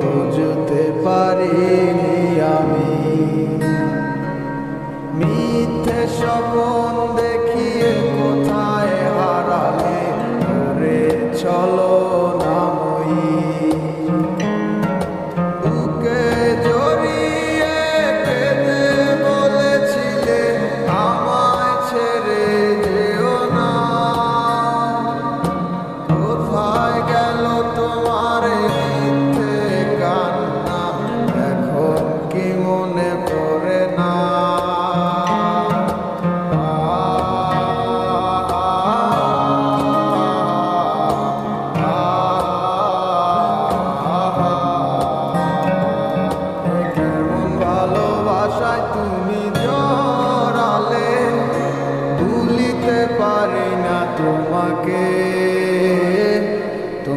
বুঝতে পারিনি আমি। মিথ্যে স্বপন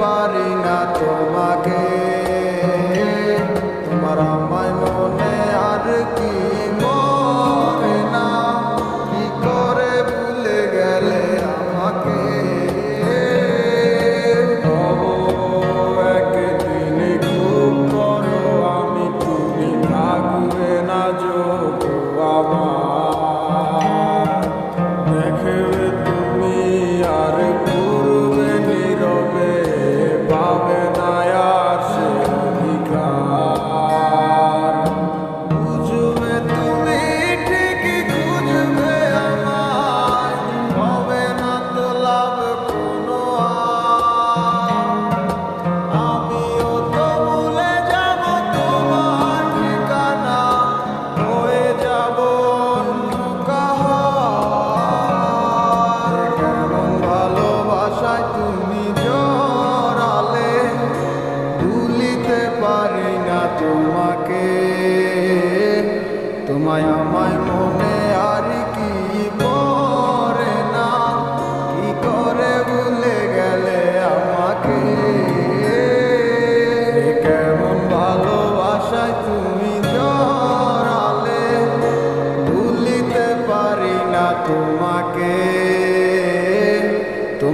পারে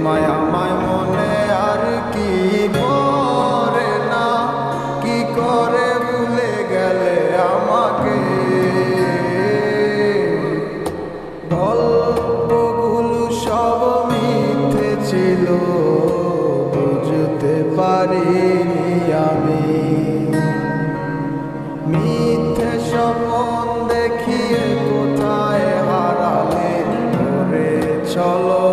তোমায় আমায় মনে আর কি পরে না? কি করে ভুলে গেলে আমাকে? গল্পগুলো সব মিথ্যে ছিল, বুঝতে পারিনি আমি। মিথ্যে স্বপন দেখিয়ে কোথায় হারালে? চলো।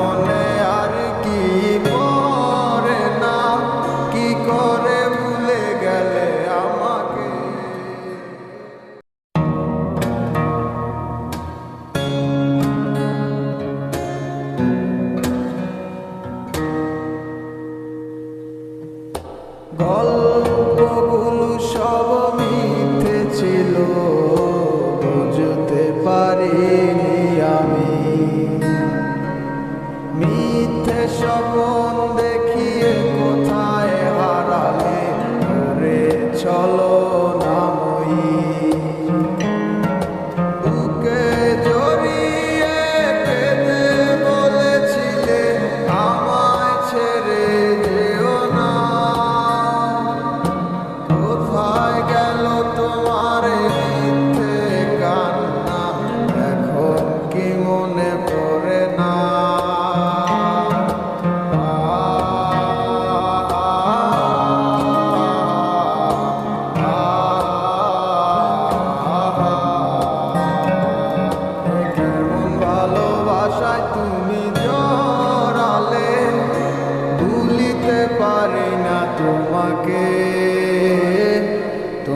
গল্পগুলো